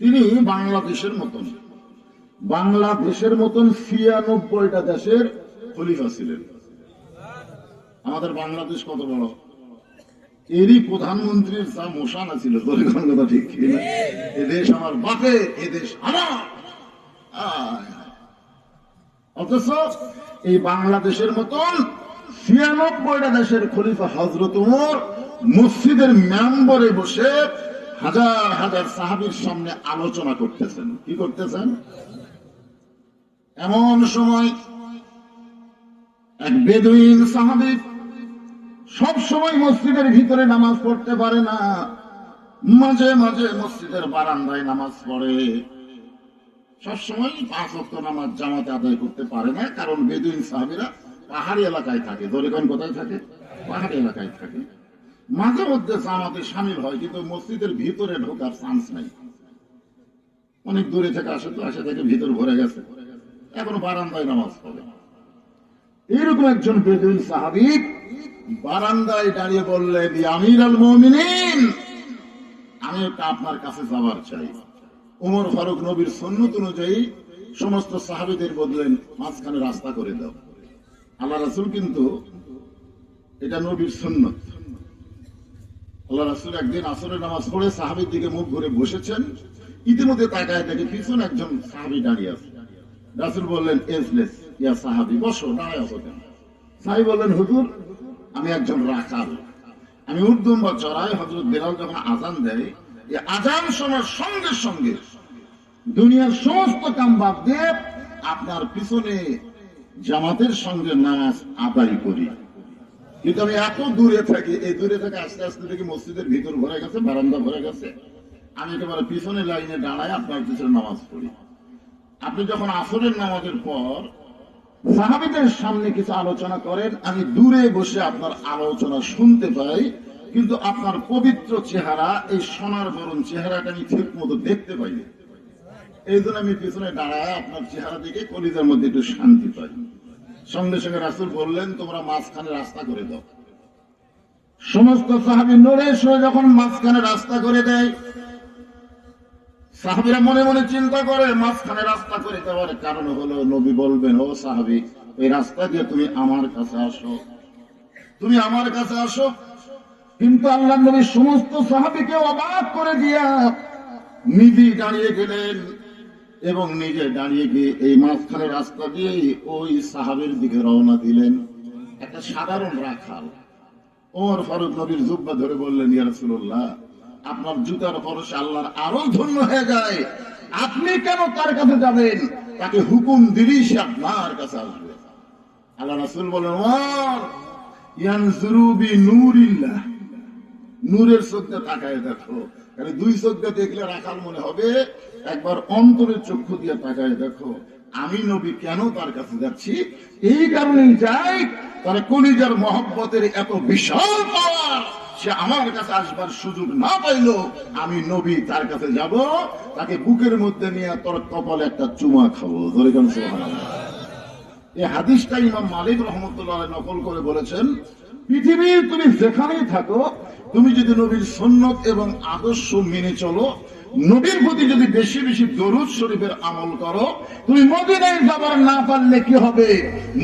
তিনি বাংলাদেশের মতন। বাংলাদেশের মতন ছিয়ানব্বইটা দেশের খলিফা ছিলেন। আমাদের বাংলাদেশ কত বড়? এরই প্রধানমন্ত্রীর যা মোশানা ছিল কথা ঠিক এদেশ আমার বাপের এদেশ আমার। অথচ এই বাংলাদেশের মতন ছিয়ানব্বইটা দেশের খলিফা হজরত মসজিদের মেম্বরে বসে হাজার হাজার সাহাবির সামনে আলোচনা করতেছেন। কি করতেছেন? এমন সময় এক বেদুইন সাহাবি সব সময় মসজিদের ভিতরে নামাজ পড়তে পারে না। মাঝে মাঝে মসজিদের বারান্দায় নামাজ পড়ে। সবসময় পাঁচ অক্ট নামাজ জামাতে আদায় করতে পারে না, কারণ বেদুইন সাহাবিরা পাহাড়ি এলাকায় থাকে। দরিকন কোথায় থাকে? পাহাড়ি এলাকায় থাকে। মাঝে মধ্যে জামাতে সামিল হয়, কিন্তু মসজিদের ভিতরে ঢোকার চান্স নাই। অনেক দূরে থেকে আসে তো, আসে থেকে ভিতর ভরে গেছে। এখন বারান্দায় নামাজ পড়ে। এইরকম একজন বেদুইন সাহাবি বারান্দায় দাঁড়িয়ে বললেন আমির আল মমিনিন, আমি আপনার কাছে যাবার চাই। উমর ফারুক নবীর সন্ন্যত অনুযায়ী সমস্ত সাহাবিদের বদলেন, মাঝখানে রাস্তা করে দাও। আল্লাহ রাসুল কিন্তু এটা নবীর সন্ন্যত আল্লাহ একদিন আসরের নামাজ পড়ে সাহাবির দিকে মুখ ঘুরে বসেছেন। ইতিমধ্যে তাকায় দেখে পিছনে একজন সাহাবি দাঁড়িয়ে আছে। রাসুল বললেন, এজলেস, ইয়া সাহাবি, বসো, দাঁড়ায় কেন বললেন, হুজুর, আমি একজন রাখাল আমি উর্দুম বা চড়াই হজরত বেলাল যখন আজান দেয় আজান শোনার সঙ্গে সঙ্গে দুনিয়ার সমস্ত কাম বাদ দিয়ে আপনার পিছনে জামাতের সঙ্গে নামাজ আদায় করি। কিন্তু আমি এত দূরে থাকি, এই দূরে থেকে আস্তে আস্তে দেখি মসজিদের ভিতর ভরে গেছে, বারান্দা ভরে গেছে। আমি একেবারে পিছনে লাইনে দাঁড়ায় আপনার পিছনে নামাজ পড়ি। আপনি যখন আসরের নামাজের পর সাহাবিদের সামনে কিছু আলোচনা করেন, আমি দূরে বসে আপনার আলোচনা শুনতে পাই, কিন্তু আপনার পবিত্র চেহারা, এই সোনার বরণ চেহারাটা আমি ঠিক মতো দেখতে পাই এই জন্য আমি পিছনে দাঁড়ায় আপনার চেহারা দেখে কলিজার মধ্যে একটু শান্তি পাই। সঙ্গে সঙ্গে রাসুল বললেন, তোমরা মাঝখানে রাস্তা করে দাও। সমস্ত সাহাবি নড়ে সরে যখন মাঝখানে রাস্তা করে দেয়, সাহাবিরা মনে মনে চিন্তা করে, মাঝখানে রাস্তা করে দেওয়ার কারণ হলো, নবী বলবেন, ও সাহাবি, এই রাস্তা দিয়ে তুমি আমার কাছে আসো। তুমি আমার কাছে আসো। কিন্তু আল্লাহ নবী সমস্ত সাহাবিকে অবাক করে দিয়া নিজে দাঁড়িয়ে গেলেন। এবং নিজে দাঁড়িয়ে গিয়ে এই মাঝখানে রাস্তা দিয়ে ওই সাহাবের দিকে রওনা দিলেন। একটা সাধারণ রাখাল। ওমর ফারুক নবীর জুব্বা ধরে বললেন, ইয়া রাসূলুল্লাহ, আপনার জুতার পরশে আল্লাহর আরও ধন্য হয়ে যায়। আপনি কেন তার কাছে যাবেন? তাকে হুকুম দিলেই সে আপনার কাছে আসবে। আল্লাহ রাসুল বলেন ওমর, ইয়ানজুরু বি নূরিল্লাহ নূরের চোখটা তাকায় দেখো। কারণ দুই চোখটা দেখলে রাখাল মনে হবে, একবার অন্তরের চক্ষু দিয়ে তাকায় দেখো। আমি নবী কেন তার কাছে যাচ্ছি? এই কারণে যাই, তার কলিজার মহব্বতের এত বিশাল পাওয়ার, সে আমার কাছে আসবার সুযোগ না পাইলো, আমি নবী তার কাছে যাব, তাকে বুকের মধ্যে নিয়ে তোর কপালে একটা চুমা খাব। ধরে কেন এই হাদিসটা ইমাম মালিক রহমতুল্লাহ নকল করে বলেছেন, পৃথিবীর তুমি যেখানেই থাকো, তুমি যদি নবীর সন্ন্যত এবং আদর্শ মেনে চলো, নবীর প্রতি যদি বেশি বেশি দরুদ শরীফের আমল করো, তুমি মদিনায় যাবার না পারলে কি হবে?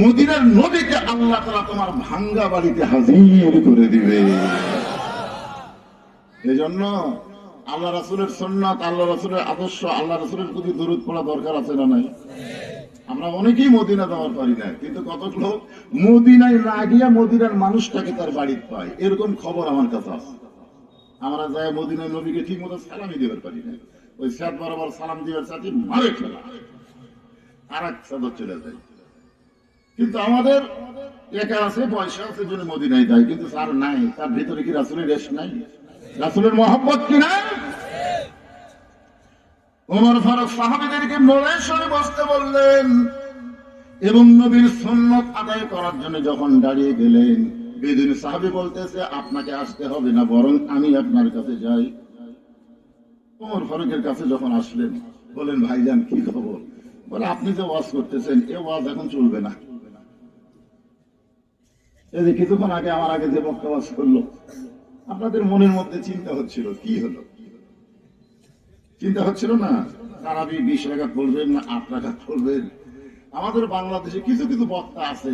মদিনার নবীকে আল্লাহ তারা তোমার ভাঙ্গা বাড়িতে হাজির করে দিবে। এই জন্য আল্লাহ রাসুলের সন্ন্যত আল্লাহ রাসুলের আদর্শ, আল্লাহ রাসুলের প্রতি দরুদ পড়া দরকার আছে না নাই? আমরা অনেকেই মদিনা দেওয়ার পারি না, কিন্তু কত লোক মদিনায় না গিয়া মদিনার মানুষটাকে তার বাড়িতে পায়। এরকম খবর আমার কাছে আছে। আমরা যাই মদিনায় নবীকে ঠিক মতো সালামই দেবার পারি না। ওই স্যাদ বরাবর সালাম দিবার সাথে মারে ফেলা। আর এক সাদর চলে যায়। কিন্তু আমাদের একা আছে, পয়সা আছে জন্য মদিনায় দেয় কিন্তু তার নাই। তার ভিতরে কি রাসুলের রেশ নাই? রাসুলের মহব্বত কি নাই? ওমর ফারুক সাহাবিদেরকে নড়ে সরে বসতে বললেন, এবং নবীর সন্ন্যত আদায় করার জন্য যখন দাঁড়িয়ে গেলেন বেদিন সাহাবি বলতেছে, আপনাকে আসতে হবে না, বরং আমি আপনার কাছে যাই। ওমর ফারুকের কাছে যখন আসলেন বলেন ভাইজান কি খবর? বলে, আপনি যে ওয়াজ করতেছেন, এ ওয়াজ এখন চলবে না। এই যে কিছুক্ষণ আগে আমার আগে যে বক্তা ওয়াজ করল আপনাদের মনের মধ্যে চিন্তা হচ্ছিল, কি হলো? চিন্তা হচ্ছিল না? তারাবি বিশ টাকা করবেন না আট টাকা করবেন আমাদের বাংলাদেশে কিছু কিছু বক্তা আছে